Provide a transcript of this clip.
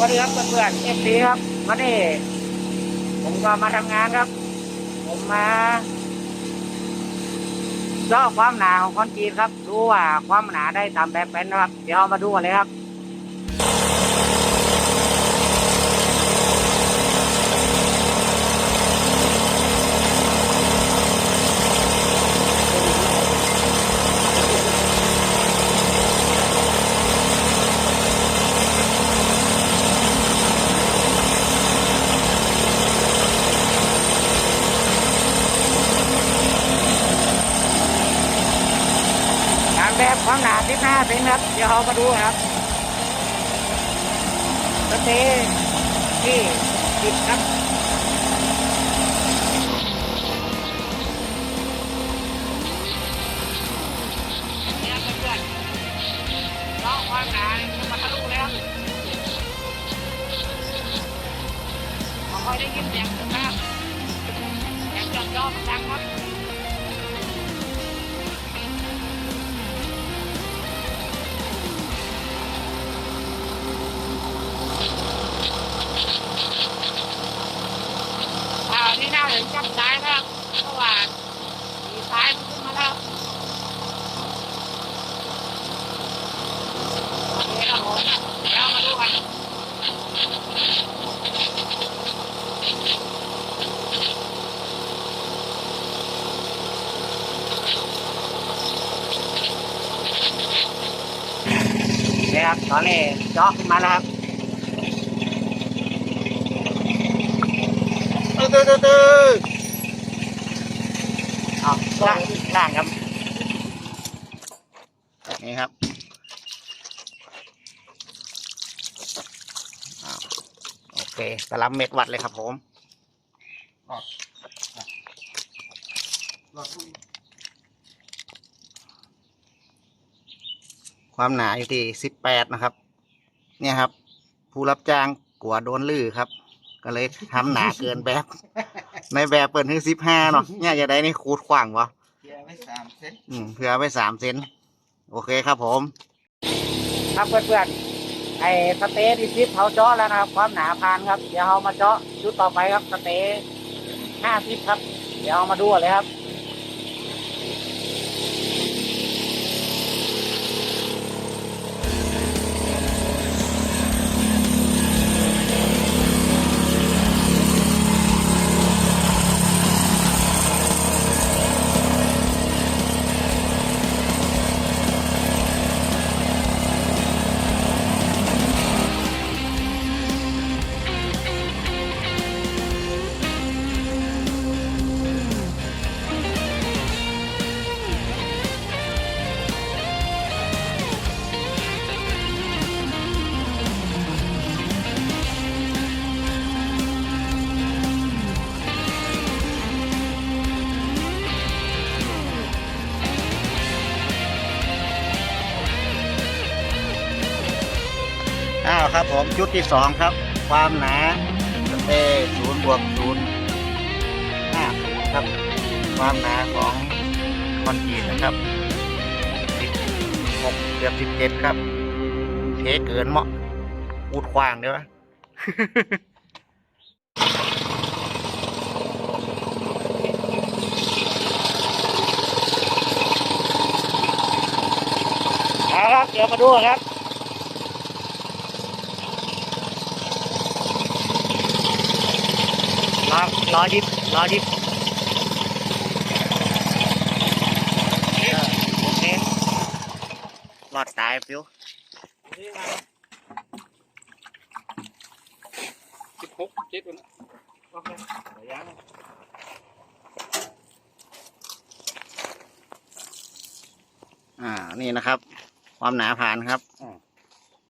วัสดีครับเพื่อนๆเอฟซีครับวันนี้ผมก็มาทำงานครับ ผมมาเจาะความหนาของคอนกรีตครับ ดูว่าความหนาได้ตามแบบเป็นนะครับ เดี๋ยวเอามาดูกันเลยครับ แบบความหนา15เซนครับ เดี๋ยวเอามาดูครับสเตที่ติดครับเนี่ยเพื่อนๆเลาะความหนาจะมาทะลุแล้วไม่ค่อยได้ยินเสียงนะครับเสียงจอดจอมันดังครับ จะจับซ้ายนะครับเพราะว่ามีซ้ายมันขึ้นมาแล้วโอเคครับผมเดี๋ยวมาดูกันนี่ครับตอนนี้เจาะขึ้นมาแล้วครับ ตื้อตื้อตื้อเอาล่างล่างครับ นี่ครับโอเคสลับเม็ดวัดเลยครับผมความหนาอยู่ที่สิบแปดนะครับ เนี่ยครับ ผู้รับจ้างกลัวโดนลื้อครับ ก็เลยทำหนาเกินแบบ ในแบบเปิดถึงสิบห้าเนาะเนี่ยจะได้นี่คูดขวางวะเกียร์ไว้สามเซนอืมเพื่อไปสามเซนโอเคครับผม ครับเพื่อนๆไอ้สเตย์ดิซิปเขาเจาะแล้วนะครับ ความหนาพานครับ เดี๋ยวเรามาเจาะชุดต่อไปครับสเตย์ห้าสิบครับ เดี๋ยวเอามาดูเลยครับ อ้าวครับผมชุดที่สองครับ ความหนาสเตศูนย์บวกศูนย์ห้าครับ ความหนาของคอนกรีตนะครับสิบหกเกือบสิบเจ็ดครับเทเกินเหมาะอูดขวางเดี๋ยวะเอาครับเดี๋ยวมาดูครับ อรอดิบรอดิบเออโอเครอดตายฟิวสิบหกเจ็ดวันโอเคเดี๋ยวยังอ่า นี่นะครับ ความหนาผ่านครับอ่า